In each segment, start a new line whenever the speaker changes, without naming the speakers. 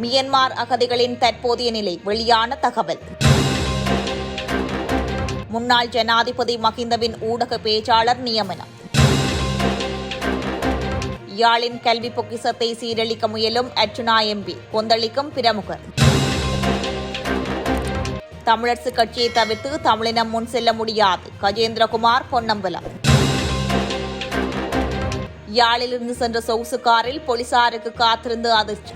Myanmar அகதிகளின் தற்போதைய நிலை வெளியான தகவல். முன்னாள் ஜனாதிபதி மஹிந்தவின் ஊடக பேச்சாளர் நியமனம். யாழின் கல்வி பொக்கிசத்தை சீரழிக்க முயலும் அர்ச்சுனா எம்பி கொந்தளிக்கும் பிரமுகர். தமிழரசு கட்சியை தவிர்த்து தமிழினம் முன் செல்ல முடியாது. கஜேந்திரகுமார் பொன்னம்பலம். யாழிலிருந்து சென்ற சொகுசு காரில் போலீசாருக்கு காத்திருந்து அதிர்ச்சி.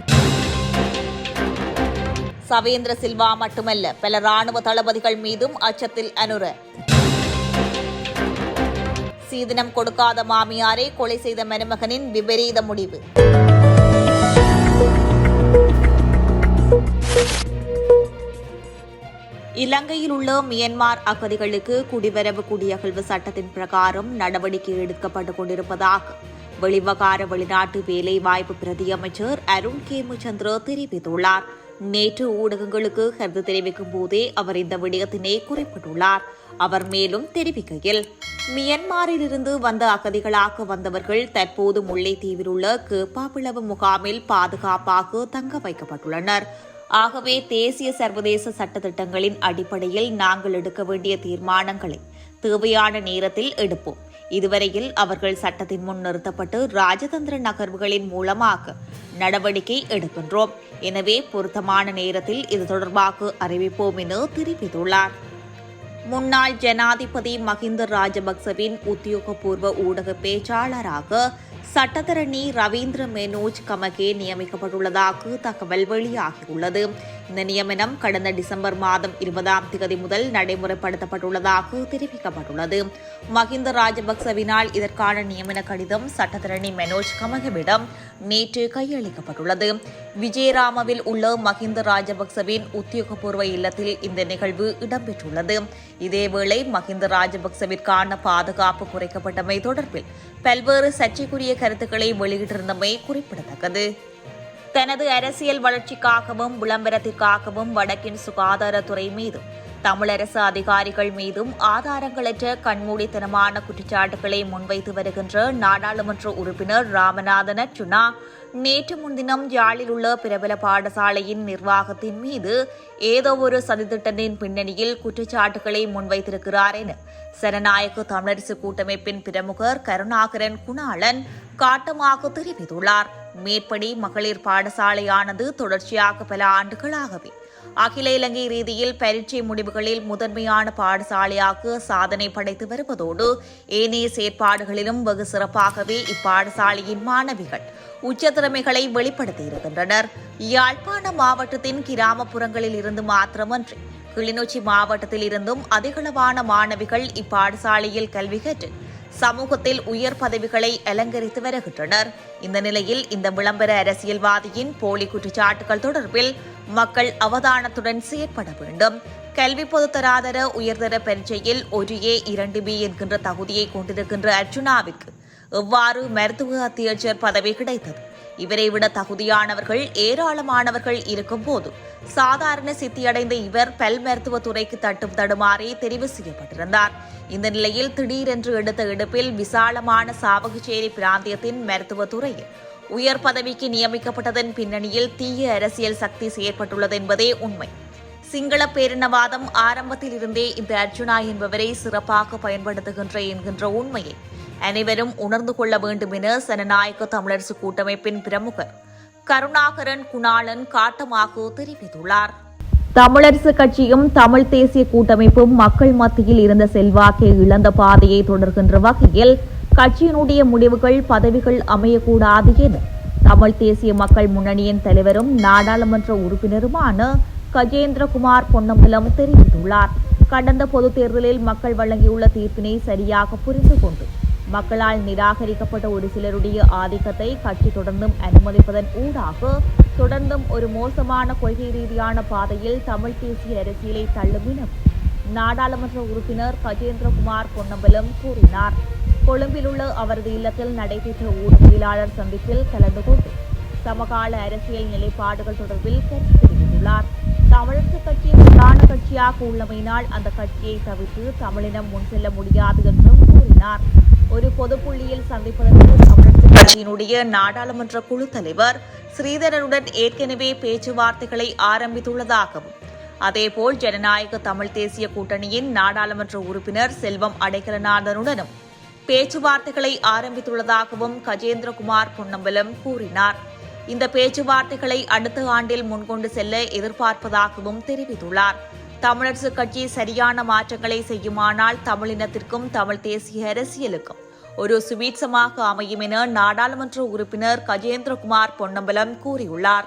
சவேந்திர சில்வா மட்டுமல்ல பல ராணுவ தளபதிகள் மீதும் அச்சத்தில் அனுர. சீதனம் கொடுக்காத மாமியாரை கொலை செய்த மருமகனின் விபரீத முடிவு. இலங்கையில் உள்ள மியன்மார் அகதிகளுக்கு குடிவரவு குடியகழ்வு சட்டத்தின் பிரகாரம் நடவடிக்கை எடுக்கப்பட்டுக் கொண்டிருப்பதாக வெளிவகார வெளிநாட்டு வேலைவாய்ப்பு பிரதியமைச்சர் அருண் கேமுச்சந்திர தெரிவித்துள்ளார். நேற்று ஊடகங்களுக்கு கருத்து தெரிவிக்கும் போதே அவர் இந்த விடயத்தினை குறிப்பிட்டுள்ளார். அவர் மேலும் தெரிவிக்கையில் மியன்மாரிலிருந்து வந்த அகதிகளாக வந்தவர்கள் தற்போது முல்லைத்தீவில் உள்ள கேப்பாப்பிளவு முகாமில் பாதுகாப்பாக தங்க வைக்கப்பட்டுள்ளனர். ஆகவே தேசிய சர்வதேச சட்டத்திட்டங்களின் அடிப்படையில் நாங்கள் எடுக்க வேண்டிய தீர்மானங்களை தேவையான நேரத்தில் எடுப்போம். இதுவரையில் அவர்கள் சட்டத்தின் முன் நிறுத்தப்பட்டு ராஜதந்திர நகர்வுகளின் மூலமாக நடவடிக்கை எடுக்கின்றோம். எனவே பொருத்தமான நேரத்தில் இது தொடர்பாக அறிவிப்போம் என தெரிவித்துள்ளார். முன்னாள் ஜனாதிபதி மஹிந்த ராஜபக்சவின் உத்தியோகபூர்வ ஊடக பேச்சாளராக சட்டத்தரணி ரவீந்திர மெனோஜ் கமகே நியமிக்கப்பட்டுள்ளதாக தகவல் வெளியாகியுள்ளது. இந்த நியமனம் கடந்த டிசம்பர் மாதம் இருபதாம் தேதி முதல் நடைமுறைப்படுத்தப்பட்டுள்ளதாக தெரிவிக்கப்பட்டுள்ளது. மஹிந்த ராஜபக்சவினால் இதற்கான நியமன கடிதம் சட்டத்தரணி மெனோஜ் கமகவிடம் நேற்று கையளிக்கப்பட்டுள்ளது. விஜயராமவில் உள்ள மஹிந்த ராஜபக்சவின் உத்தியோகபூர்வ இல்லத்தில் இந்த நிகழ்வு இடம்பெற்றுள்ளது. இதேவேளை மஹிந்த ராஜபக்சவிற்கான பாதுகாப்பு குறைக்கப்பட்டமை தொடர்பில் பல்வேறு சர்ச்சைக்குரிய கருத்துக்களை வெளியிட்டிருந்தமை குறிப்பிடத்தக்கது. தனது அரசியல் வளர்ச்சிக்காகவும் விளம்பரத்திற்காகவும் வடக்கின் சுகாதாரத்துறை மீதும் தமிழரசு அதிகாரிகள் மீதும் ஆதாரங்களற்ற கண்மூடித்தனமான குற்றச்சாட்டுகளை முன்வைத்து வருகின்ற நாடாளுமன்ற உறுப்பினர் ராமநாதன் அர்ச்சுனா நேற்று முன்தினம் யாழில் உள்ள பிரபல பாடசாலையின் நிர்வாகத்தின் மீது ஏதோ ஒரு சதித்திட்டத்தின் பின்னணியில் குற்றச்சாட்டுகளை முன்வைத்திருக்கிறார் என சனநாயக தமிழரசு கூட்டமைப்பின் பிரமுகர் கருணாகரன் குணாளன் காட்டமாக தெரிவித்துள்ளார். மேற்படி மகளிர் பாடசாலையானது தொடர்ச்சியாக பல ஆண்டுகளாகவே அகில இலங்கை ரீதியில் பரீட்சை முடிவுகளில் முதன்மையான பாடசாலையாக சாதனை படைத்து வருவதோடு ஏனைய செயற்பாடுகளிலும் வெகு சிறப்பாகவே இப்பாடசாலையின் மாணவிகள் உச்சத்திறமைகளை வெளிப்படுத்தியிருக்கின்றனர் யாழ்ப்பாண மாவட்டத்தின் கிராமப்புறங்களில் இருந்து மாத்திரமன்றி கிளிநொச்சி மாவட்டத்தில் இருந்தும் அதிகளவான மாணவிகள் இப்பாடசாலையில் கல்வி கற்று சமூகத்தில் உயர் பதவிகளை அலங்கரித்து வருகின்றனர். இந்த நிலையில் இந்த விளம்பர அரசியல்வாதியின் போலி குற்றச்சாட்டுகள் தொடர்பில் மக்கள் அவதானத்துடன் செயற்பட வேண்டும். கல்வி பொதுத்தராதர உயர்தர பரீட்சையில் ஒரு ஏ இரண்டு பி என்கின்ற தகுதியை கொண்டிருக்கின்ற அர்ஜுனாவிற்கு எவ்வாறு மருத்துவ அத்தியட்சர் பதவி கிடைத்தது. இவரை விட தகுதியானவர்கள் ஏராளமானவர்கள் இருக்கும்போது சாதாரண சித்தியடைந்த இவர் பல் மருத்துவ துறைக்கு தட்டும் தடுமாறி தெரிவு செய்யப்பட்டிருந்தார். இந்த நிலையில் திடீரென்று எடுத்த எடுப்பில் விசாலமான சாவகச்சேரி பிராந்தியத்தின் மருத்துவ துறையில் உயர் பதவிக்கு நியமிக்கப்பட்டதன் பின்னணியில் தீய அரசியல் சக்தி செயற்பட்டுள்ளது என்பதே உண்மை. சிங்கள பேரினவாதம் ஆரம்பத்திலிருந்தே இந்த அர்ஜுனா என்பவரை சிறப்பாக பயன்படுத்துகின்ற என்கின்ற உண்மையை அனைவரும் உணர்ந்து கொள்ள வேண்டும் என சனநாயக தமிழரசு கூட்டமைப்பின் பிரமுகர் கருணாகரன் குணாளன் காட்டமாக தெரிவித்துள்ளார். தமிழரசு கட்சியும் தமிழ் தேசிய கூட்டமைப்பும் மக்கள் மத்தியில் இருந்த செல்வாக்கை இழந்த பாதையை தொடர்கின்ற வகையில் கட்சியினுடைய முடிவுகள் பதவிகள் அமையக்கூடாது என தமிழ் தேசிய மக்கள் முன்னணியின் தலைவரும் நாடாளுமன்ற உறுப்பினருமான கஜேந்திரகுமார் பொன்னம்பலம் தெரிவித்துள்ளார். கடந்த பொதுத் தேர்தலில் மக்கள் வழங்கியுள்ள தீர்ப்பினை சரியாக புரிந்து கொண்டு மக்களால் நிராகரிக்கப்பட்ட ஒரு சிலருடைய ஆதிக்கத்தை கட்சி தொடர்ந்தும் அனுமதிப்பதன் ஊடாக தொடர்ந்தும் ஒரு மோசமான கொள்கை ரீதியான பாதையில் தமிழ் தேசிய அரசியலை தள்ளும் என நாடாளுமன்ற உறுப்பினர் கஜேந்திரகுமார் பொன்னம்பலம் கூறினார். கொழும்பில் உள்ள அவரது இல்லத்தில் நடைபெற்ற ஊடகவியலாளர் சந்திப்பில் கலந்து கொண்டு சமகால அரசியல் நிலைப்பாடுகள் தொடர்பில் கருத்து தெரிவித்துள்ளார். தமிழரசு கட்சி பிரதான கட்சியாக உள்ளமையினால் அந்த கட்சியை தவிர்த்து தமிழினம் முன் செல்ல முடியாது என்றும் கூறினார். ஒரு பொதுப்புள்ளியில் சந்திப்பதற்கு தமிழரசு கட்சியினுடைய நாடாளுமன்ற குழு தலைவர் ஸ்ரீதரனுடன் ஏற்கனவே பேச்சுவார்த்தைகளை ஆரம்பித்துள்ளதாகவும் அதேபோல் ஜனநாயக தமிழ் தேசிய கூட்டணியின் நாடாளுமன்ற உறுப்பினர் செல்வம் அடைக்கலநாதனுடனும் பேச்சுவார்த்தைகளை ஆரம்பித்துள்ளதாகவும் கஜேந்திரகுமார் பொன்னம்பலம் கூறினார். இந்த பேச்சுவார்த்தைகளை அடுத்த ஆண்டில் முன்கொண்டு செல்ல எதிர்பார்ப்பதாகவும் தெரிவித்துள்ளார். தமிழரசு கட்சி சரியான மாற்றங்களை செய்யுமானால் தமிழினத்திற்கும் தமிழ் தேசிய அரசியலுக்கும். ஒரு சுவீட்சமாக அமையும் என நாடாளுமன்ற உறுப்பினர் கஜேந்திரகுமார் பொன்னம்பலம் கூறியுள்ளார்.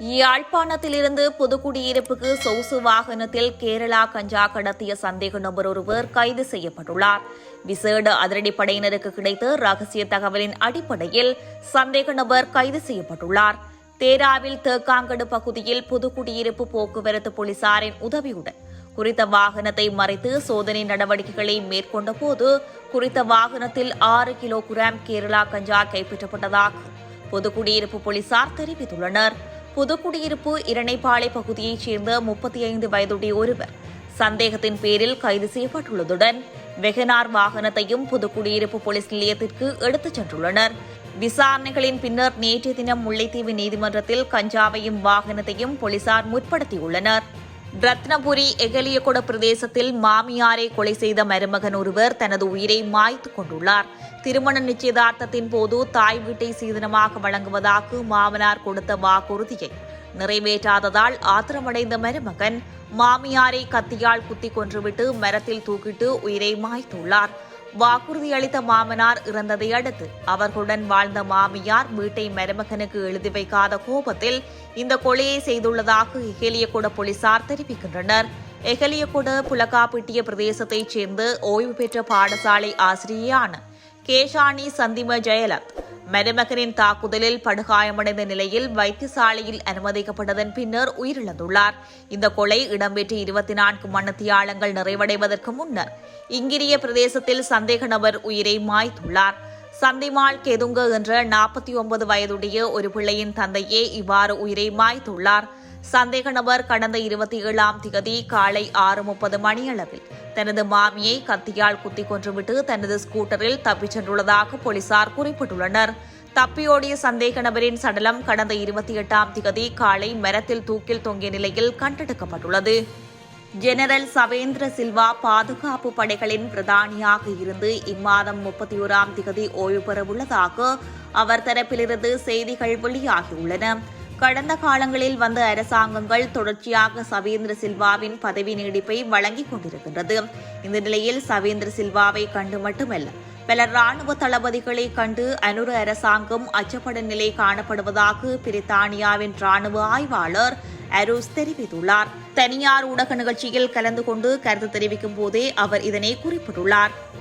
யாழ்ப்பாணத்திலிருந்து புதுக்குடியிருப்புக்கு சொகுசு வாகனத்தில் கேரளா கஞ்சா கடத்திய சந்தேக நபர் ஒருவர் கைது செய்யப்பட்டுள்ளார். விசேட அதிரடிப்படையினருக்கு கிடைத்த ரகசிய தகவலின் அடிப்படையில் சந்தேக நபர் கைது செய்யப்பட்டுள்ளார். தேராவில் தேக்காங்கடு பகுதியில் புதுக்குடியிருப்பு போக்குவரத்து போலீசாரின் உதவியுடன் குறித்த வாகனத்தை மறைத்து சோதனை நடவடிக்கைகளை மேற்கொண்ட போது குறித்த வாகனத்தில் ஆறு கிலோ கிராம் கேரளா கஞ்சா கைப்பற்றப்பட்டதாக பொதுக்குடியிருப்பு போலீசார் தெரிவித்துள்ளனர். புதுக்குடியிருப்பு இரணைப்பாளை பகுதியைச் சேர்ந்த முப்பத்தி ஐந்து வயதுடைய ஒருவர் சந்தேகத்தின் பேரில் கைது செய்யப்பட்டுள்ளதுடன் வெகனார் வாகனத்தையும் புதுக்குடியிருப்பு போலீஸ் நிலையத்திற்கு எடுத்துச் சென்றுள்ளனர். விசாரணைகளின் பின்னர் நேற்றைய தினம் முல்லைத்தீவு நீதிமன்றத்தில் கஞ்சாவையும் வாகனத்தையும் போலீசார் முற்படுத்தியுள்ளனர். ரத்னபுரி எகலியகொட பிரதேசத்தில் மாமியாரை கொலை செய்த மருமகன் ஒருவர் தனது உயிரை மாய்த்து கொண்டுள்ளார். திருமண நிச்சயதார்த்தத்தின் போது தாய் வீட்டை சீதனமாக வழங்குவதாக மாமனார் கொடுத்த வாக்குறுதியை நிறைவேற்றாததால் ஆத்திரமடைந்த மருமகன் மாமியாரை கத்தியால் குத்தி கொன்றுவிட்டு மரத்தில் தூக்கிட்டு உயிரை மாய்த்துள்ளார். வாக்குறுதி அளித்த மாமனார் இறந்ததை அடுத்து அவர்களுடன் வாழ்ந்த மாமியார் வீட்டை மருமகனுக்கு எழுதி வைக்காத கோபத்தில் இந்த கொலையை செய்துள்ளதாக எகலியகொட போலீசார் தெரிவிக்கின்றனர். எகலியகொட புலக்காப்பிட்டிய பிரதேசத்தைச் சேர்ந்த ஓய்வு பெற்ற பாடசாலை ஆசிரியையான கேஷானி சந்திம ஜெயலத் மருமகனின் தாக்குதலில் படுகாயமடைந்த நிலையில் வைத்தியசாலையில் அனுமதிக்கப்பட்டதன் பின்னர் உயிரிழந்துள்ளார். இந்த கொலை இடம்பெற்ற இருபத்தி நான்கு மணத்தியாளங்கள் நிறைவடைவதற்கு முன்னர் இங்கிரிய பிரதேசத்தில் சந்தேக நபர் உயிரை மாய்த்துள்ளார். சந்திமால் கெதுங்க என்ற நாற்பத்தி ஒன்பது வயதுடைய ஒரு பிள்ளையின் தந்தையே இவ்வாறு உயிரை மாய்த்துள்ளார். சந்தேக நபர் கடந்த இருபத்தி ஏழாம் திகதி காலை ஆறு முப்பது மணியளவில் தனது மாமியை கத்தியால் குத்தி கொன்றுவிட்டு தனது ஸ்கூட்டரில் தப்பிச் சென்றுள்ளதாக போலீசார் குறிப்பிட்டுள்ளனர். தப்பியோடிய சந்தேக நபரின் சடலம் கடந்த இருபத்தி எட்டாம் திகதி காலை மரத்தில் தூக்கில் தொங்கிய நிலையில் கண்டெடுக்கப்பட்டுள்ளது. ஜெனரல் சவேந்திர சில்வா பாதுகாப்பு படைகளின் பிரதானியாக இருந்து இம்மாதம் முப்பத்தி ஓராம் திகதி ஓய்வு பெறவுள்ளதாக அவர் தரப்பிலிருந்து செய்திகள் வெளியாகியுள்ளன. கடந்த காலங்களில் வந்த அரசாங்கங்கள் தொடர்ச்சியாக சவேந்திர சில்வாவின் பதவி நீடிப்பை வழங்கிக் கொண்டிருக்கின்றது. இந்த நிலையில் சவேந்திர சில்வாவை கண்டு மட்டுமல்ல பல ராணுவ தளபதிகளை கண்டு அனுர அரசாங்கம் அச்சப்படும் நிலை காணப்படுவதாக பிரித்தானியாவின் ராணுவ ஆய்வாளர் அரூஸ் தெரிவித்துள்ளார். தனியார் ஊடக நிகழ்ச்சியில் கலந்து கொண்டு கருத்து தெரிவிக்கும் போதே அவர் இதனை குறிப்பிட்டுள்ளார்.